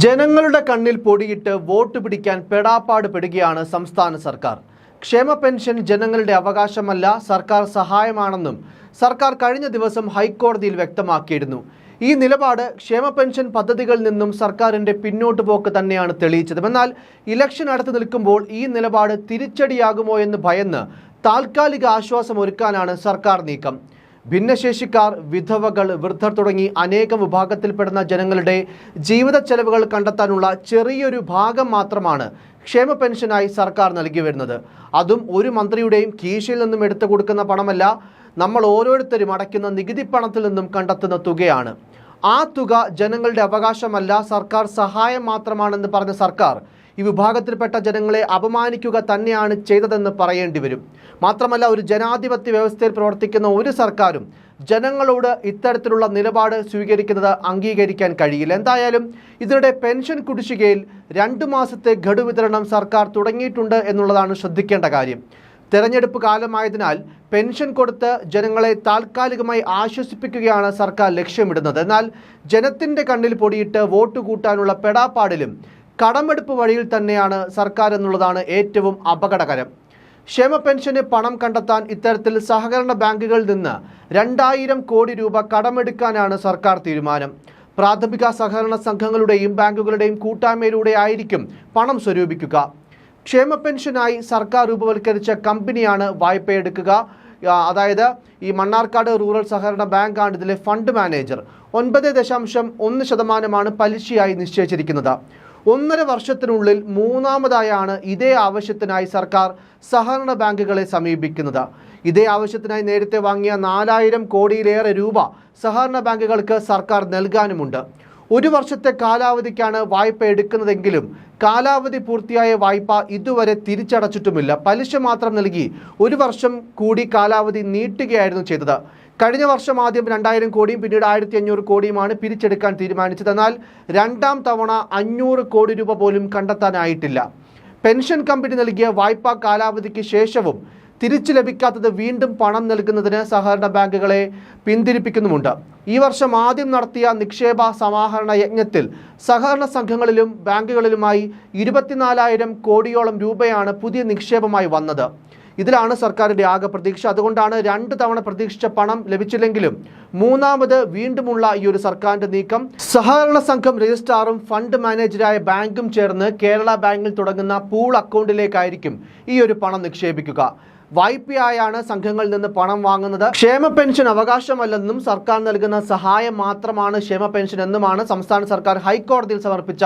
ജനങ്ങളുടെ കണ്ണിൽ പൊടിയിട്ട് വോട്ട് പിടിക്കാൻ പെടാപ്പാട് പെടുകയാണ് സംസ്ഥാന സർക്കാർ. ക്ഷേമ പെൻഷൻ ജനങ്ങളുടെ അവകാശമല്ല സർക്കാർ സഹായമാണെന്നും സർക്കാർ കഴിഞ്ഞ ദിവസം ഹൈക്കോടതിയിൽ വ്യക്തമാക്കിയിരുന്നു. ഈ നിലപാട് ക്ഷേമ പെൻഷൻ പദ്ധതികളിൽ നിന്നും സർക്കാരിന്റെ പിന്നോട്ട് പോക്ക് തന്നെയാണ് തെളിയിച്ചത്. എന്നാൽ ഇലക്ഷൻ അടുത്ത് നിൽക്കുമ്പോൾ ഈ നിലപാട് തിരിച്ചടിയാകുമോ എന്ന് ഭയന്ന് താൽക്കാലിക ആശ്വാസം ഒരുക്കാനാണ് സർക്കാർ നീക്കം. ഭിന്നശേഷിക്കാർ വിധവകൾ വൃദ്ധർ തുടങ്ങി അനേകം വിഭാഗത്തിൽപ്പെടുന്ന ജനങ്ങളുടെ ജീവിത ചെലവുകൾ കണ്ടെത്താനുള്ള ചെറിയൊരു ഭാഗം മാത്രമാണ് ക്ഷേമ പെൻഷനായി സർക്കാർ നൽകി വരുന്നത്. അതും ഒരു മന്ത്രിയുടെയും കീശയിൽ നിന്നും എടുത്തു കൊടുക്കുന്ന പണമല്ല നമ്മൾ ഓരോരുത്തരും അടയ്ക്കുന്ന നികുതി പണത്തിൽ നിന്നും കണ്ടെത്തുന്ന തുകയാണ്. ആ തുക ജനങ്ങളുടെ അവകാശമല്ല സർക്കാർ സഹായം മാത്രമാണെന്ന് പറഞ്ഞ സർക്കാർ ഈ വിഭാഗത്തിൽപ്പെട്ട ജനങ്ങളെ അപമാനിക്കുക തന്നെയാണ് ചെയ്തതെന്ന് പറയേണ്ടി വരും. മാത്രമല്ല ഒരു ജനാധിപത്യ വ്യവസ്ഥയിൽ പ്രവർത്തിക്കുന്ന ഒരു സർക്കാരും ജനങ്ങളോട് ഇത്തരത്തിലുള്ള നിലപാട് സ്വീകരിക്കുന്നത് അംഗീകരിക്കാൻ കഴിയില്ല. എന്തായാലും ഇതിനിടെ പെൻഷൻ കുടിശ്ശികയിൽ രണ്ട് മാസത്തെ ഘടു വിതരണം സർക്കാർ തുടങ്ങിയിട്ടുണ്ട് എന്നുള്ളതാണ് ശ്രദ്ധിക്കേണ്ട കാര്യം. തെരഞ്ഞെടുപ്പ് കാലമായതിനാൽ പെൻഷൻ കൊടുത്ത് ജനങ്ങളെ താൽക്കാലികമായി ആശ്വസിപ്പിക്കുകയാണ് സർക്കാർ ലക്ഷ്യമിടുന്നത്. എന്നാൽ ജനത്തിന്റെ കണ്ണിൽ പൊടിയിട്ട് വോട്ട് കൂട്ടാനുള്ള പെടാപ്പാടിലും കടമെടുപ്പ് വഴിയിൽ തന്നെയാണ് സർക്കാർ എന്നുള്ളതാണ് ഏറ്റവും അപകടകരം. ക്ഷേമ പെൻഷന് പണം കണ്ടെത്താൻ ഇത്തരത്തിൽ സഹകരണ ബാങ്കുകളിൽ നിന്ന് രണ്ടായിരം കോടി രൂപ കടമെടുക്കാനാണ് സർക്കാർ തീരുമാനം. പ്രാഥമിക സഹകരണ സംഘങ്ങളുടെയും ബാങ്കുകളുടെയും കൂട്ടായ്മയിലൂടെ ആയിരിക്കും പണം സ്വരൂപിക്കുക. ക്ഷേമ പെൻഷനായി സർക്കാർ രൂപവൽക്കരിച്ച കമ്പനിയാണ് വായ്പയെടുക്കുക. അതായത് ഈ മണ്ണാർക്കാട് റൂറൽ സഹകരണ ബാങ്കാണ് ഇതിലെ ഫണ്ട് മാനേജർ. ഒൻപത് ദശാംശം ഒന്ന് ശതമാനമാണ് പലിശയായി നിശ്ചയിച്ചിരിക്കുന്നത്. ഒന്നര വർഷത്തിനുള്ളിൽ മൂന്നാമതായാണ് ഇതേ ആവശ്യത്തിനായി സർക്കാർ സഹകരണ ബാങ്കുകളെ സമീപിക്കുന്നത്. ഇതേ ആവശ്യത്തിനായി നേരത്തെ വാങ്ങിയ നാലായിരം കോടിയിലേറെ രൂപ സഹകരണ ബാങ്കുകൾക്ക് സർക്കാർ നൽകാനുമുണ്ട്. ഒരു വർഷത്തെ കാലാവധിക്കാണ് വായ്പ എടുക്കുന്നതെങ്കിലും കാലാവധി പൂർത്തിയായ വായ്പ ഇതുവരെ തിരിച്ചടച്ചിട്ടുമില്ല. പലിശ മാത്രം നൽകി ഒരു വർഷം കൂടി കാലാവധി നീട്ടുകയായിരുന്നു ചെയ്തത്. കഴിഞ്ഞ വർഷം ആദ്യം രണ്ടായിരം കോടിയും പിന്നീട് ആയിരത്തി അഞ്ഞൂറ് കോടിയുമാണ് പിരിച്ചെടുക്കാൻ തീരുമാനിച്ചത്. എന്നാൽ രണ്ടാം തവണ അഞ്ഞൂറ് കോടി രൂപ പോലും കണ്ടെത്താനായിട്ടില്ല. പെൻഷൻ കമ്പനി നൽകിയ വായ്പാ കാലാവധിക്ക് ശേഷവും തിരിച്ചു ലഭിക്കാത്തത് വീണ്ടും പണം നൽകുന്നതിന് സഹകരണ ബാങ്കുകളെ പിന്തിരിപ്പിക്കുന്നുമുണ്ട്. ഈ വർഷം ആദ്യം നടത്തിയ നിക്ഷേപ സമാഹരണ യജ്ഞത്തിൽ സഹകരണ സംഘങ്ങളിലും ബാങ്കുകളിലുമായി ഇരുപത്തിനാലായിരം കോടിയോളം രൂപയാണ് പുതിയ നിക്ഷേപമായി വന്നത്. ഇതിലാണ് സർക്കാരിന്റെ ആകെ പ്രതീക്ഷ. അതുകൊണ്ടാണ് രണ്ട് തവണ പ്രതീക്ഷിച്ച പണം ലഭിച്ചില്ലെങ്കിലും മൂന്നാമത് വീണ്ടുമുള്ള ഈ ഒരു സർക്കാരിന്റെ നീക്കം. സഹകരണ സംഘം രജിസ്ട്രാറും ഫണ്ട് മാനേജരായ ബാങ്കും ചേർന്ന് കേരള ബാങ്കിൽ തുടങ്ങുന്ന പൂൾ അക്കൗണ്ടിലേക്കായിരിക്കും ഈ ഒരു പണം നിക്ഷേപിക്കുക. വായ്പയായാണ് സംഘങ്ങളിൽ നിന്ന് പണം വാങ്ങുന്നത്. ക്ഷേമ പെൻഷൻ അവകാശമല്ലെന്നും സർക്കാർ നൽകുന്ന സഹായം മാത്രമാണ് ക്ഷേമ പെൻഷൻ എന്നുമാണ് സംസ്ഥാന സർക്കാർ ഹൈക്കോടതിയിൽ സമർപ്പിച്ച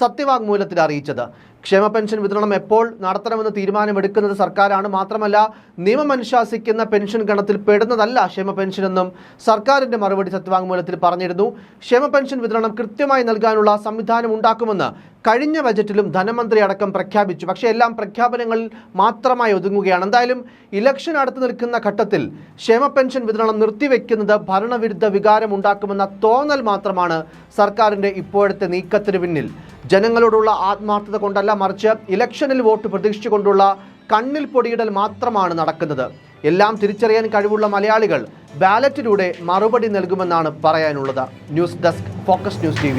സത്യവാങ്മൂലത്തിൽ അറിയിച്ചത്. ക്ഷേമ പെൻഷൻ വിതരണം എപ്പോൾ നടത്തണമെന്ന് തീരുമാനമെടുക്കുന്നത് സർക്കാരാണ്. മാത്രമല്ല നിയമം അനുശാസിക്കുന്ന പെൻഷൻ ഗണത്തിൽ പെടുന്നതല്ല ക്ഷേമ പെൻഷനെന്നും സർക്കാരിന്റെ മറുപടി സത്യവാങ്മൂലത്തിൽ പറഞ്ഞിരുന്നു. ക്ഷേമ പെൻഷൻ വിതരണം കൃത്യമായി നൽകാനുള്ള സംവിധാനം ഉണ്ടാക്കുമെന്ന് കഴിഞ്ഞ ബജറ്റിലും ധനമന്ത്രി അടക്കം പ്രഖ്യാപിച്ചു. പക്ഷേ എല്ലാം പ്രഖ്യാപനങ്ങളിൽ മാത്രമായി ഒതുങ്ങുകയാണ്. എന്തായാലും ഇലക്ഷൻ അടുത്ത് നിൽക്കുന്ന ഘട്ടത്തിൽ ക്ഷേമ പെൻഷൻ വിതരണം നിർത്തിവെക്കുന്നത് ഭരണവിരുദ്ധ വികാരം ഉണ്ടാക്കുമെന്ന തോന്നൽ മാത്രമാണ് സർക്കാരിന്റെ ഇപ്പോഴത്തെ നീക്കത്തിന് പിന്നിൽ. ജനങ്ങളോടുള്ള ആത്മാർത്ഥത കൊണ്ടല്ല മറിച്ച് ഇലക്ഷനിൽ വോട്ട് പ്രതീക്ഷിച്ചുകൊണ്ടുള്ള കണ്ണിൽ പൊടിയിടൽ മാത്രമാണ് നടക്കുന്നത്. എല്ലാം തിരിച്ചറിയാൻ കഴിവുള്ള മലയാളികൾ ബാലറ്റിലൂടെ മറുപടി നൽകുമെന്നാണ് പറയാനുള്ളത്. News desk focus news T